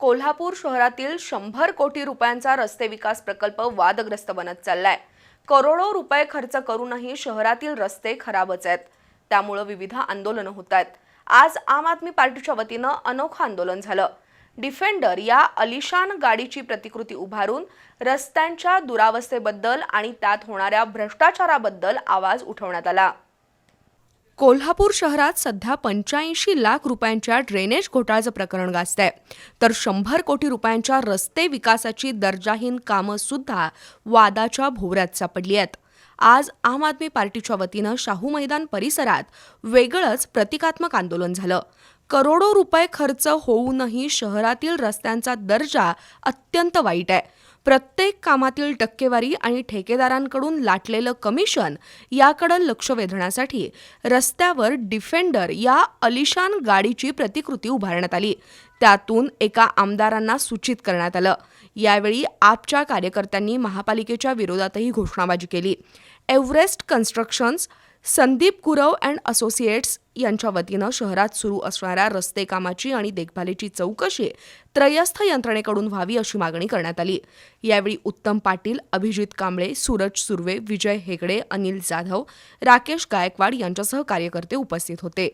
कोल्हापूर शहरातील शंभर कोटी रुपयांचा रस्ते विकास प्रकल्प वादग्रस्त बनत चाललाय. करोडो रुपये खर्च करूनही शहरातील रस्ते खराबच आहेत. त्यामुळं विविध आंदोलनं होत आहेत. आज आम आदमी पार्टीच्या वतीनं अनोखं आंदोलन झालं. डिफेंडर या अलिशान गाडीची प्रतिकृती उभारून रस्त्यांच्या दुरावस्थेबद्दल आणि त्यात होणाऱ्या भ्रष्टाचाराबद्दल आवाज उठवण्यात आला. कोल्हापूर शहरात सध्या पंच्याऐंशी लाख रुपयांच्या ड्रेनेज घोटाळ्याचं प्रकरण गाजतंय. तर शंभर कोटी रुपयांच्या रस्ते विकासाची दर्जाहीन कामं सुद्धा वादाच्या भोवऱ्यात सापडली आहेत. आज आम आदमी पार्टीच्या वतीनं शाहू मैदान परिसरात वेगळंच प्रतिकात्मक आंदोलन झालं. करोडो रुपये खर्च होऊनही शहरातील रस्त्यांचा दर्जा अत्यंत वाईट आहे. प्रत्येक कामातील टक्केवारी आणि ठेकेदारांकडून लाटलेलं कमिशन याकडे लक्ष वेधण्यासाठी रस्त्यावर डिफेंडर या अलिशान गाडीची प्रतिकृती उभारण्यात आली. त्यातून एका आमदारांना सूचित करण्यात आलं. यावेळी आपच्या कार्यकर्त्यांनी महापालिकेच्या विरोधातही घोषणाबाजी केली. Everest constructions Sandeep Gurav and associates यांच्या वतीनं शहरात सुरू असणाऱ्या रस्ते कामाची आणि देखभालीची चौकशी त्रयस्थ यंत्रणेकडून व्हावी अशी मागणी करण्यात आली. यावेळी उत्तम पाटील अभिजित कांबळे सूरज सुर्वे विजय हेगडे अनिल जाधव राकेश गायकवाड यांच्यासह कार्यकर्ते उपस्थित होते.